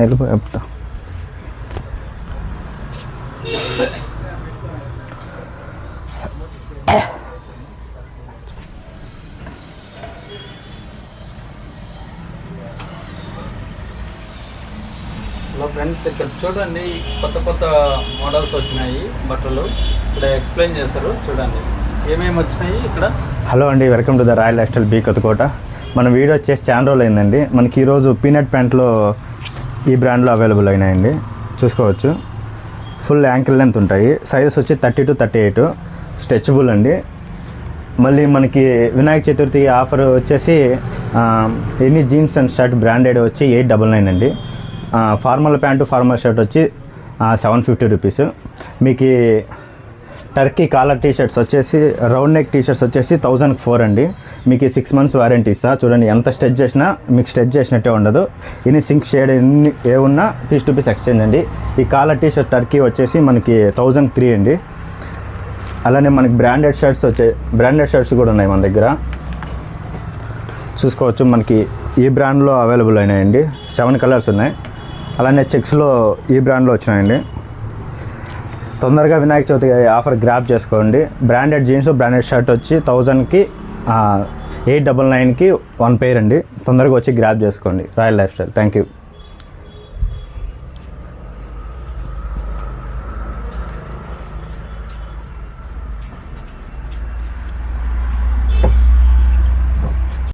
వెళ్ళిపోయి చెప్తా. Hello friends ఇక్కడ చూడండి కొత్త కొత్త మోడల్స్ వచ్చినాయి బట్టలు. ఇక్కడ ఎక్స్ప్లెయిన్ చేస్తారు చూడండి. ఏమేమి వచ్చినాయి ఇక్కడ? హలో అండి welcome to the royal lifestyle B Kottakota. మన వీడియో వచ్చేసి చాలా రోజులు అయిందండి మనకి ఈరోజు పీనట్ ప్యాంట్లో ఈ బ్రాండ్లో అవైలబుల్ అయినాయండి. చూసుకోవచ్చు. ఫుల్ యాంకిల్ లెంత్ ఉంటాయి. సైజెస్ వచ్చి thirty two thirty eight. Stretchable అండి. మళ్ళీ మనకి వినాయక చతుర్థి ఆఫర్ వచ్చేసి ఎన్ని any jeans and shirt branded వచ్చి ఎయిట్ డబల్ నైన్ అండి. ఫార్మల్ ప్యాంటు ఫార్మల్ షర్ట్ వచ్చి సెవెన్ ఫిఫ్టీ రూపీస్. మీకు టర్కీ కాలర్ టీషర్ట్స్ వచ్చేసి రౌండ్ నెక్ టీషర్ట్స్ వచ్చేసి థౌజండ్ ఫోర్ అండి. మీకు సిక్స్ మంత్స్ వారంటీ ఇస్తా. చూడండి ఎంత స్ట్రెచ్ చేసినా మీకు స్ట్రెచ్ చేసినట్టే ఉండదు. ఇన్ని సింక్ షేడ్ ఎన్ని ఏ ఉన్నా పీస్ టు పీస్ ఎక్స్చేంజ్ అండి. ఈ కాలర్ టీ షర్ట్ టర్కీ వచ్చేసి మనకి థౌజండ్ త్రీ అండి. అలానే మనకి బ్రాండెడ్ షర్ట్స్ వచ్చే బ్రాండెడ్ షర్ట్స్ కూడా ఉన్నాయి మన దగ్గర. చూసుకోవచ్చు మనకి ఈ బ్రాండ్లో అవైలబుల్ అయినాయండి. సెవెన్ కలర్స్ ఉన్నాయి. అలానే చెక్స్లో ఈ బ్రాండ్లో వచ్చినాయండి. తొందరగా వినాయక చవితి ఆఫర్ గ్రాప్ చేసుకోండి. బ్రాండెడ్ జీన్స్ బ్రాండెడ్ షర్ట్ వచ్చి థౌజండ్కి ఎయిట్ డబల్ నైన్కి వన్ పేర్ అండి. తొందరగా వచ్చి గ్రాప్ చేసుకోండి. Royal lifestyle thank you